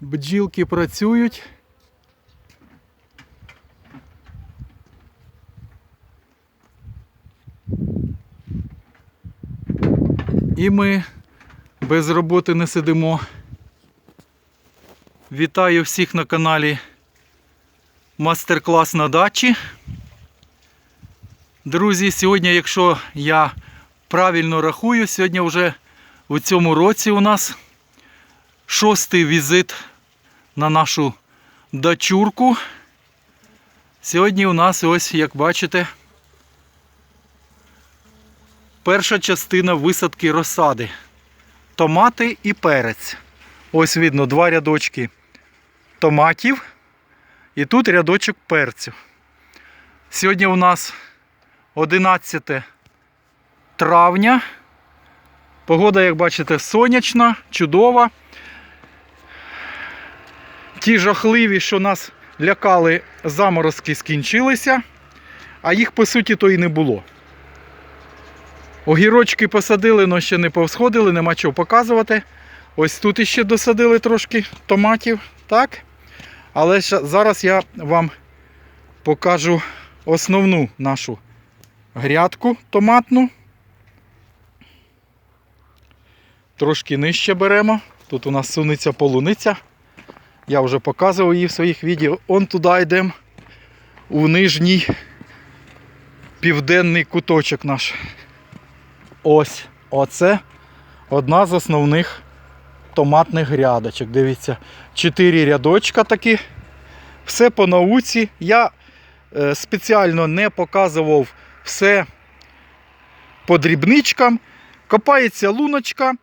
Бджілки працюють. І ми без роботи не сидимо. Вітаю всіх на каналі Мастер-клас на дачі. Друзі, сьогодні, якщо я правильно рахую, сьогодні вже у цьому році у нас шостий візит на нашу дачурку. Сьогодні у нас ось, як бачите, перша частина висадки розсади. Томати і перець. Ось видно два рядочки томатів і тут рядочок перцю. Сьогодні у нас 11 травня. Погода, як бачите, сонячна, чудова. Ті жахливі, що нас лякали заморозки, скінчилися, а їх по суті то і не було. Огірочки посадили, але ще не повсходили, нема чого показувати. Ось тут іще досадили трошки томатів, так? Але зараз я вам покажу основну нашу грядку томатну. Трошки нижче беремо. Тут у нас сунеться полуниця. Я вже показував її в своїх відео. Он туди йдемо у нижній південний куточок наш. Ось, оце одна з основних томатних грядочок. Дивіться, чотири рядочка такі. Все по науці. Я е, спеціально не показував все по дрібничкам. Копається луночка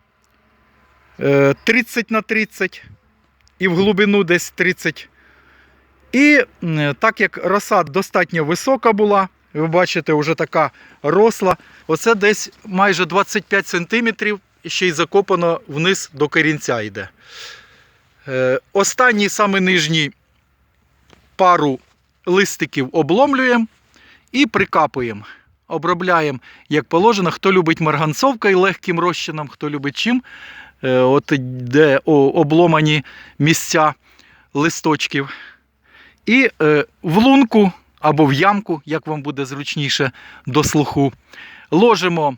е, 30 на 30 і в глибину десь 30. І так як роса достатньо висока була, ви бачите, вже така росла. Оце десь майже 25 см ще й закопано вниз до корінця йде. Е, Останній саме нижній пару листиків обломлюємо і прикапуємо. Обробляємо, як положено. Хто любить марганцовкою легким розчином, хто любить чим. Е, От де обломані місця листочків. І е, в лунку або в ямку, як вам буде зручніше до слуху, ложимо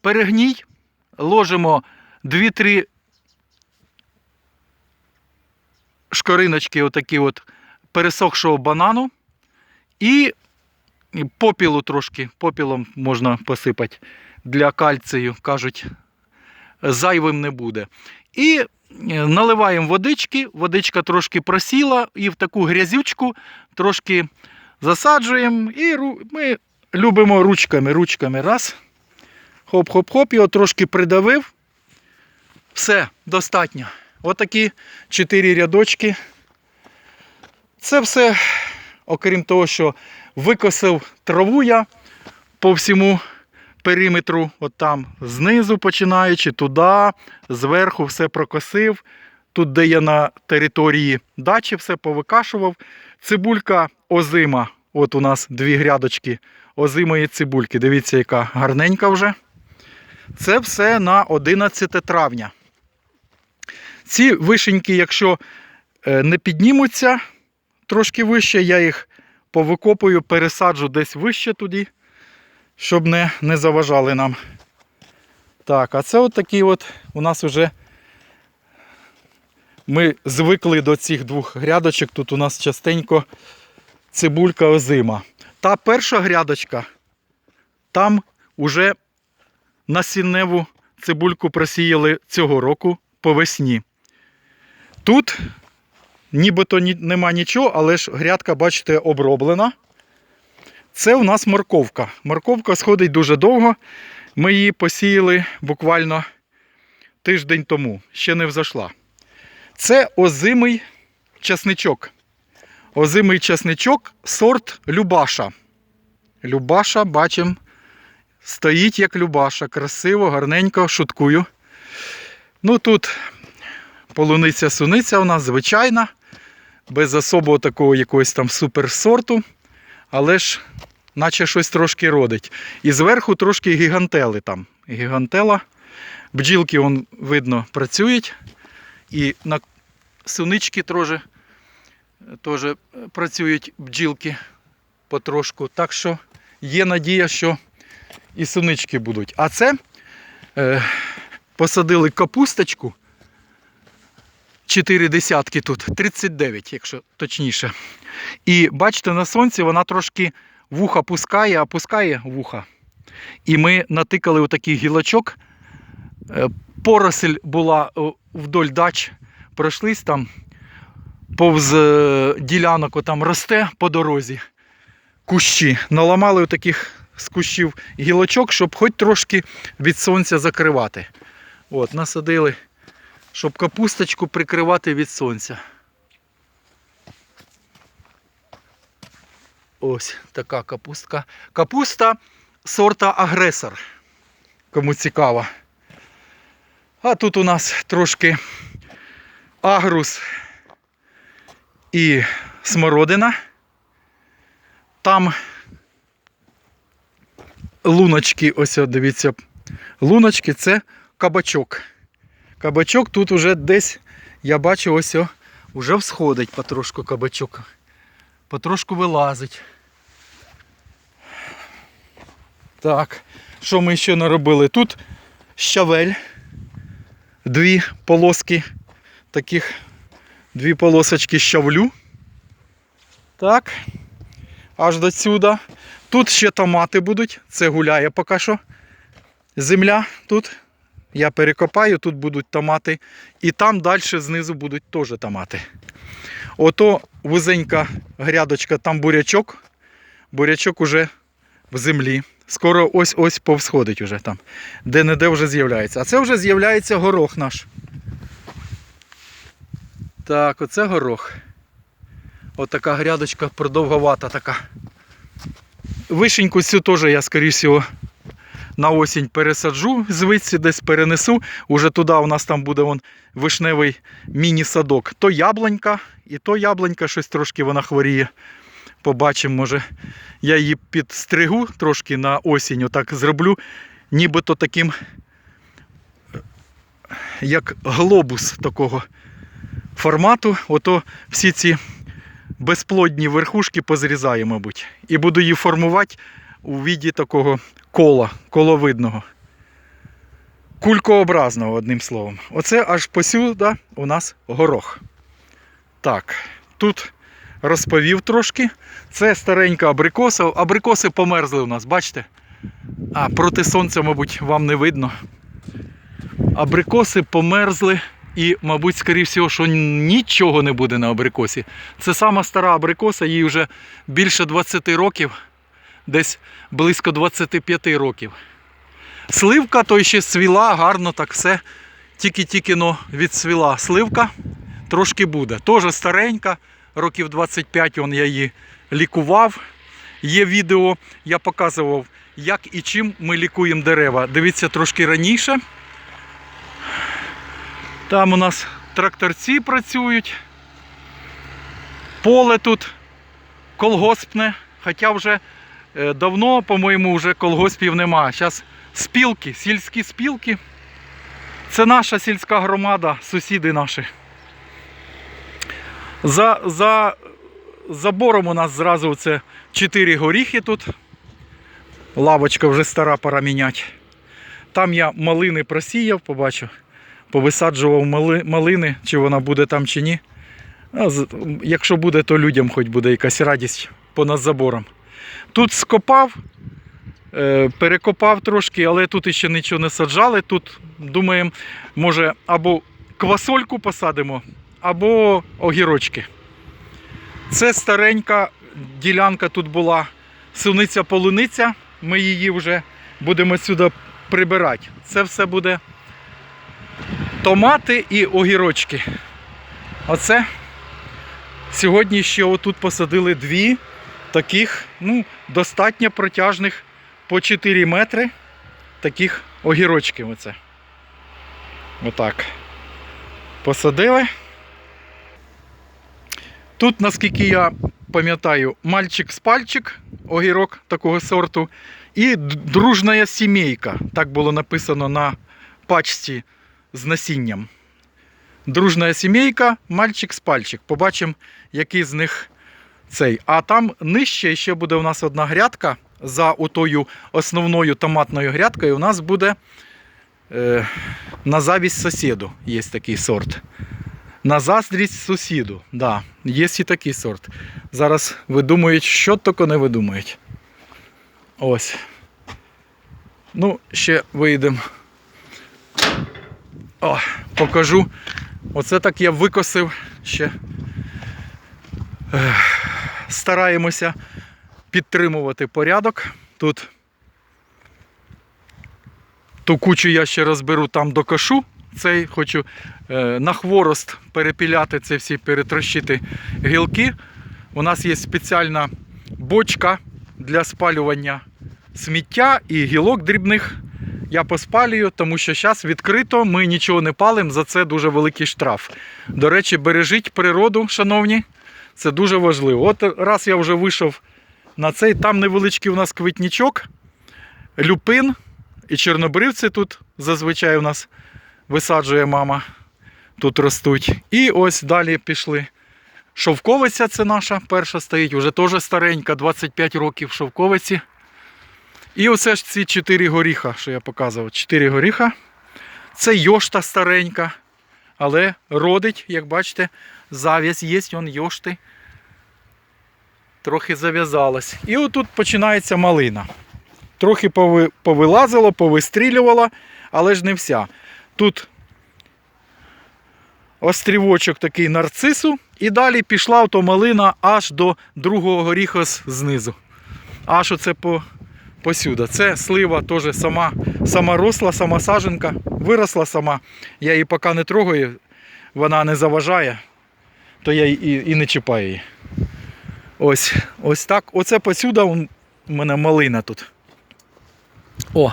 перегній, ложимо 2-3 шкориночки отакі от пересохшого банану і попілу трошки, попілом можна посипати для кальцію, кажуть, зайвим не буде. І е, наливаємо водички, водичка трошки просіла, і в таку грязючку трошки засаджуємо. І ми любимо ручками. Ручками раз. Хоп-хоп-хоп, його трошки придавив. Все, достатньо. Отакі чотири рядочки. Це все, окрім того, що викосив траву я по всьому периметру, от там знизу починаючи, туди, зверху все прокосив. Тут, де я на території дачі, все повикашував. Цибулька озима. От у нас дві грядочки озимої цибульки. Дивіться, яка гарненька вже. Це все на 11 травня. Ці вишеньки, якщо е, не піднімуться трошки вище, я їх повикопую, пересаджу десь вище туди, щоб не, не заважали нам. Так, а це от такі от у нас вже ми звикли до цих двох грядочок. Тут у нас частенько цибулька озима. Та перша грядочка, там уже насінневу цибульку просіяли цього року по весні. Тут нібито нема нічого, але ж грядка, бачите, оброблена. Це у нас морковка. Морковка сходить дуже довго. Ми її посіяли буквально тиждень тому, ще не взошла. Це озимий часничок. Озимий часничок, сорт Любаша. Любаша, бачимо, стоїть як Любаша. Красиво, гарненько, шуткую. Ну тут полуниця суниця у нас звичайна, без особого такого якогось там суперсорту, але ж наче щось трошки родить. І зверху трошки гігантели там. Гігантела. Бджілки, он, видно, працюють. І на сунички теж, теж працюють бджілки потрошку. Так що є надія, що і сунички будуть. А це е, посадили капусточку. 4 десятки тут, 39, якщо точніше. І бачите, на сонці вона трошки вуха пускає, а пускає вуха. І ми натикали отакий гілочок. Е, Поросль була вдоль дач. Пройшлись там, повз е, ділянок там росте по дорозі. Кущі. Наламали таких з кущів гілочок, щоб хоч трошки від сонця закривати. От, насадили, щоб капусточку прикривати від сонця. Ось така капустка. Капуста сорта агресор. Кому цікаво. А тут у нас трошки агрус і смородина. Там луночки, ось дивіться, луночки це кабачок. Кабачок тут уже десь, я бачу, ось о, вже всходить потрошку кабачок. Потрошку вилазить. Так, що ми ще наробили? Тут щавель, дві полоски, таких дві полосочки щавлю. Так, аж до сюди. Тут ще томати будуть, це гуляє поки що. Земля тут. Я перекопаю, тут будуть томати. І там далі знизу будуть теж томати. Ото вузенька грядочка, там бурячок. Бурячок уже в землі. Скоро ось-ось повсходить уже там. Де-не-де вже з'являється. А це вже з'являється горох наш. Так, оце горох. Отака грядочка продовговата така. Вишеньку цю теж я, скоріш всього, на осінь пересаджу звідси, десь перенесу. Уже туди у нас там буде вон вишневий міні-садок. То яблунька, і то яблунька щось трошки вона хворіє. Побачимо, може. Я її підстригу трошки на осінь, отак зроблю, нібито таким, як глобус такого формату. Ото всі ці безплодні верхушки позрізаю, мабуть. І буду її формувати у віді такого кола, коловидного. Кулькообразного, одним словом. Оце аж посюди у нас горох. Так, тут розповів трошки. Це старенька абрикоса. Абрикоси померзли у нас, бачите? А проти сонця, мабуть, вам не видно. Абрикоси померзли і, мабуть, скоріше всього, що нічого не буде на абрикосі. Це сама стара абрикоса, їй вже більше 20 років, десь близько 25 років. Сливка то ще свіла, гарно так все. Тільки-тільки но відсвіла сливка. Трошки буде. Теж старенька, років 25 он я її лікував. Є відео, я показував, як і чим ми лікуємо дерева. Дивіться трошки раніше. Там у нас тракторці працюють. Поле тут колгоспне, хоча вже давно, по-моєму, вже колгоспів нема. Зараз спілки, сільські спілки. Це наша сільська громада, сусіди наші. За, за забором у нас зразу це 4 горіхи тут. Лавочка вже стара пора міняти. Там я малини просіяв, побачу. Повисаджував мали, малини, чи вона буде там чи ні. Якщо буде, то людям хоч буде якась радість понад забором. Тут скопав, е, перекопав трошки, але тут ще нічого не саджали. Тут думаємо, може або квасольку посадимо, або огірочки. Це старенька ділянка тут була суниця-полуниця. Ми її вже будемо сюди прибирати. Це все буде томати і огірочки. Оце сьогодні ще отут посадили дві таких, ну, достатньо протяжних по 4 метри таких огірочків. Оце. Отак. Посадили. Тут, наскільки я пам'ятаю, мальчик з пальчик, огірок такого сорту, і дружна сімейка. Так було написано на пачці з насінням. дружна сімейка, мальчик з пальчик. Побачимо, який з них цей. А там нижче ще буде у нас одна грядка. За отою основною томатною грядкою у нас буде е, на завість сусіду. Є такий сорт. На заздрість сусіду. Да, є і такий сорт. Зараз видумують, що тільки не видумують. Ось. Ну, ще вийдемо. О, покажу. Оце так я викосив ще. Ех, Стараємося підтримувати порядок. Тут ту кучу я ще розберу там до кошу. Цей хочу е, на хворост перепіляти це всі, перетрощити гілки. У нас є спеціальна бочка для спалювання сміття і гілок дрібних. Я поспалюю, тому що зараз відкрито, ми нічого не палимо, за це дуже великий штраф. До речі, бережіть природу, шановні, це дуже важливо. От раз я вже вийшов на цей, там невеличкий у нас квітнічок, люпин і чорнобривці тут зазвичай у нас висаджує мама. Тут ростуть. І ось далі пішли. Шовковиця це наша перша стоїть, вже теж старенька, 25 років шовковиці. І оце ж ці 4 горіха, що я показував. 4 горіха. Це йошта старенька, але родить, як бачите, зав'язь є, он йошти. Трохи зав'язалась. І отут починається малина. Трохи пови- повилазило, повистрілювало, але ж не вся. Тут острівочок такий нарцису, і далі пішла ото малина аж до другого горіха знизу. Аж оце по, посюди. Це слива теж сама, сама росла, сама саженка, виросла сама. Я її поки не трогаю, вона не заважає, то я і, і не чіпаю її. Ось, ось так. Оце посюди у мене малина тут. О,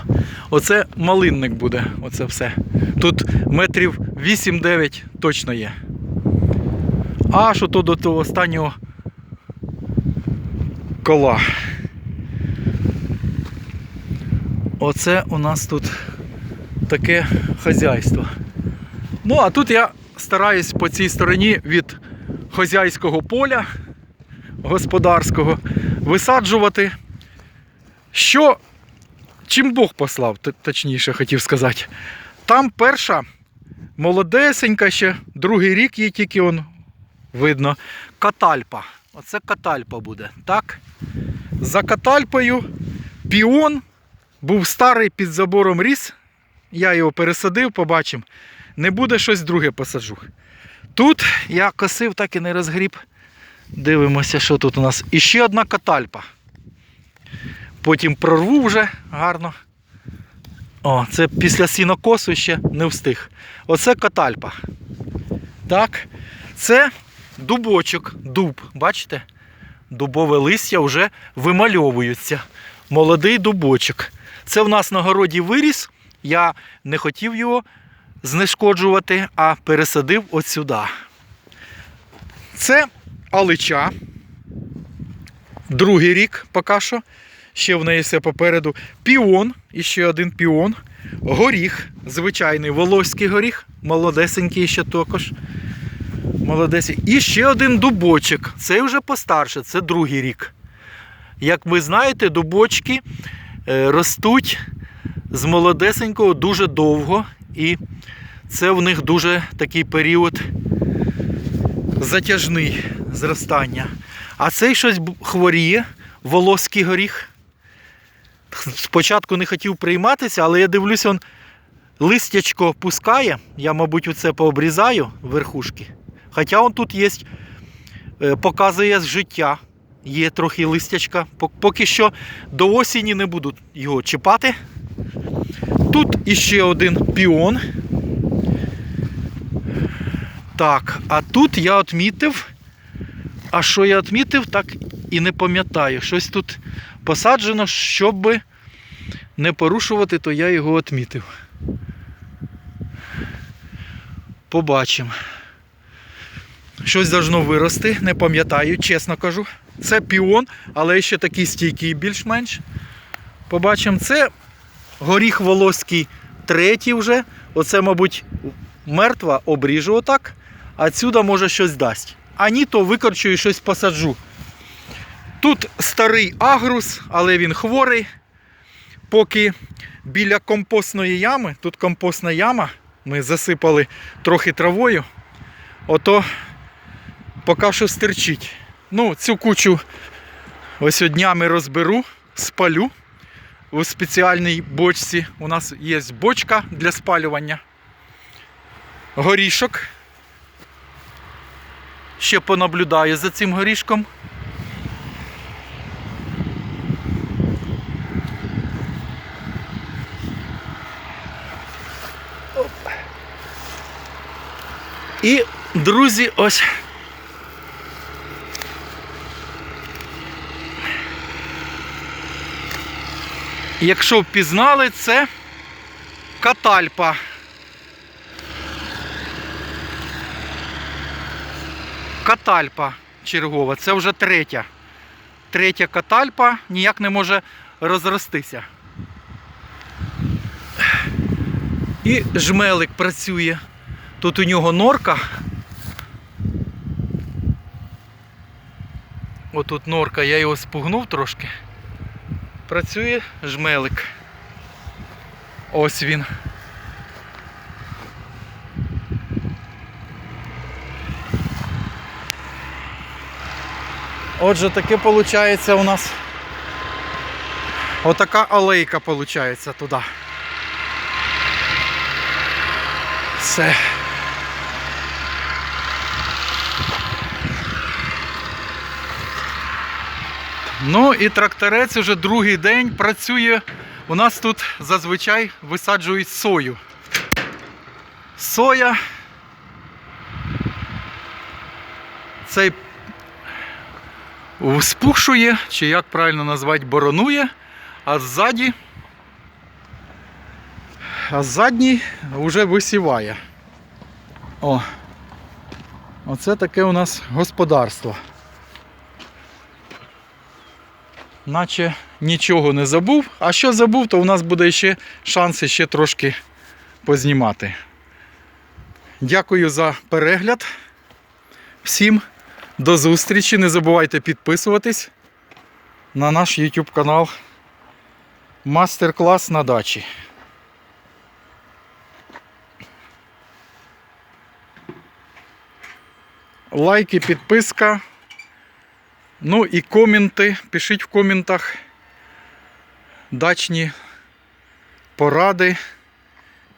оце малинник буде, оце все. Тут метрів 8-9 точно є. Аж ото до того останнього кола. Оце у нас тут таке хазяйство. Ну, а тут я стараюсь по цій стороні від хазяйського поля господарського висаджувати. Що чим Бог послав, точніше хотів сказати. Там перша молодесенька ще, другий рік їй тільки он видно. Катальпа. Оце катальпа буде. Так? За катальпою піон був старий під забором ріс. Я його пересадив, побачимо. Не буде щось друге посаджу. Тут я косив, так і не розгріб. Дивимося, що тут у нас. І ще одна катальпа. Потім прорву вже гарно. О, це після сінокосу ще не встиг. Оце катальпа. Так. Це дубочок, дуб. Бачите? Дубове листя вже вимальовуються. Молодий дубочок. Це в нас на городі виріс. Я не хотів його знешкоджувати, а пересадив от сюди. Це алича. Другий рік поки що. Ще в неї все попереду. Піон, і ще один піон. Горіх, звичайний волоський горіх, молодесенький ще також. Молодесенький. І ще один дубочок. Цей вже постарше, це другий рік. Як ви знаєте, дубочки е, ростуть з молодесенького дуже довго. І це в них дуже такий період затяжний зростання. А цей щось хворіє, волоський горіх. Спочатку не хотів прийматися, але я дивлюсь, он листячко пускає. Я, мабуть, оце пообрізаю верхушки. Хоча он тут є, е, показує з життя. Є трохи листячка. Поки що до осені не буду його чіпати. Тут іще один піон. Так, а тут я відмітив. А що я відмітив, так і не пам'ятаю. Щось тут посаджено, щоб не порушувати, то я його відмітив. Побачимо. Щось должно вирости, не пам'ятаю, чесно кажу. Це піон, але ще такий стійкий більш-менш. Побачимо, це горіх волоський третій вже. Оце, мабуть, мертва, обріжу отак, а отсюда може щось дасть. А ні, то викорчую і щось посаджу. Тут старий агрус, але він хворий. Поки біля компостної ями, тут компостна яма, ми засипали трохи травою, ото поки що стерчить. Ну, цю кучу ось днями розберу, спалю у спеціальній бочці. У нас є бочка для спалювання. Горішок. Ще понаблюдаю за цим горішком. І, друзі, ось. Якщо впізнали, це катальпа. Катальпа чергова. Це вже третя. Третя катальпа ніяк не може розростися. І жмелик працює. Тут у нього норка. Отут норка, я його спугнув трошки. Працює жмелик. Ось він. Отже, таке виходить у нас. Отака алейка виходить туди. Все. Ну і тракторець уже другий день працює. У нас тут зазвичай висаджують сою. Соя. Цей спухшує, чи як правильно назвати, боронує, а ззаді, а задній вже висіває. О, оце таке у нас господарство. Наче нічого не забув. А що забув, то у нас буде ще шанси ще трошки познімати. Дякую за перегляд. Всім до зустрічі. Не забувайте підписуватись на наш YouTube канал Мастер-клас на дачі. Лайки, підписка. Ну і коменти. Пишіть в коментах дачні поради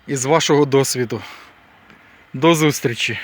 із вашого досвіду. До зустрічі!